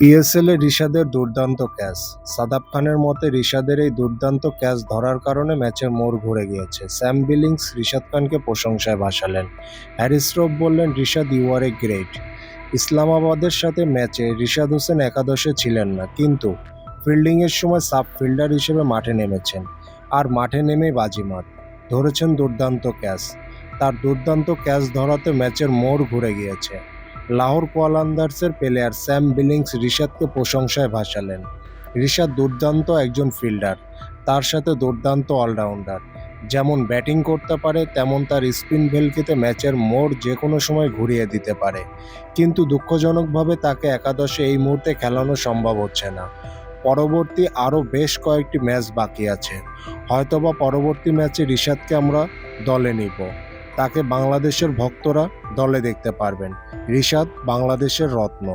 পিএসএলে রিশাদের দুর্দান্ত ক্যাচ। সাদাব খানের মতে, রিশাদের এই দুর্দান্ত ক্যাচ ধরার কারণে ম্যাচের মোড় ঘুরে গিয়েছে। স্যাম বিলিংস রিশাদ খানকে প্রশংসায় ভাসালেন। হ্যারিস রফ বললেন, Rishad you are a great ইসলামাবাদের সাথে ম্যাচে রিশাদ হোসেন একাদশে ছিলেন না, কিন্তু ফিল্ডিংয়ের সময় সাব ফিল্ডার হিসেবে মাঠে নেমেছেন। আর মাঠে নেমেই বাজিমাত। ধরেছেন দুর্দান্ত ক্যাচ। তার দুর্দান্ত ক্যাচ ধরাতে ম্যাচের মোড় ঘুরে গিয়েছে। লাহোর কোয়ালান্দার্সের প্লেয়ার স্যাম বিলিংস রিশাদকে প্রশংসায় ভাসালেন। রিশাদ দুর্দান্ত একজন ফিল্ডার, তার সাথে দুর্দান্ত অলরাউন্ডার। যেমন ব্যাটিং করতে পারে, তেমন তার স্পিন ভেলকিতে ম্যাচের মোড় যে কোনো সময় ঘুরিয়ে দিতে পারে। কিন্তু দুঃখজনকভাবে তাকে একাদশে এই মুহূর্তে খেলানো সম্ভব হচ্ছে না। পরবর্তী আরও বেশ কয়েকটি ম্যাচ বাকি আছে। হয়তোবা পরবর্তী ম্যাচে রিশাদকে আমরা দলে নিব। তাকে বাংলাদেশের ভক্তরা দলে দেখতে পারবেন। রিশাদ বাংলাদেশের রত্ন।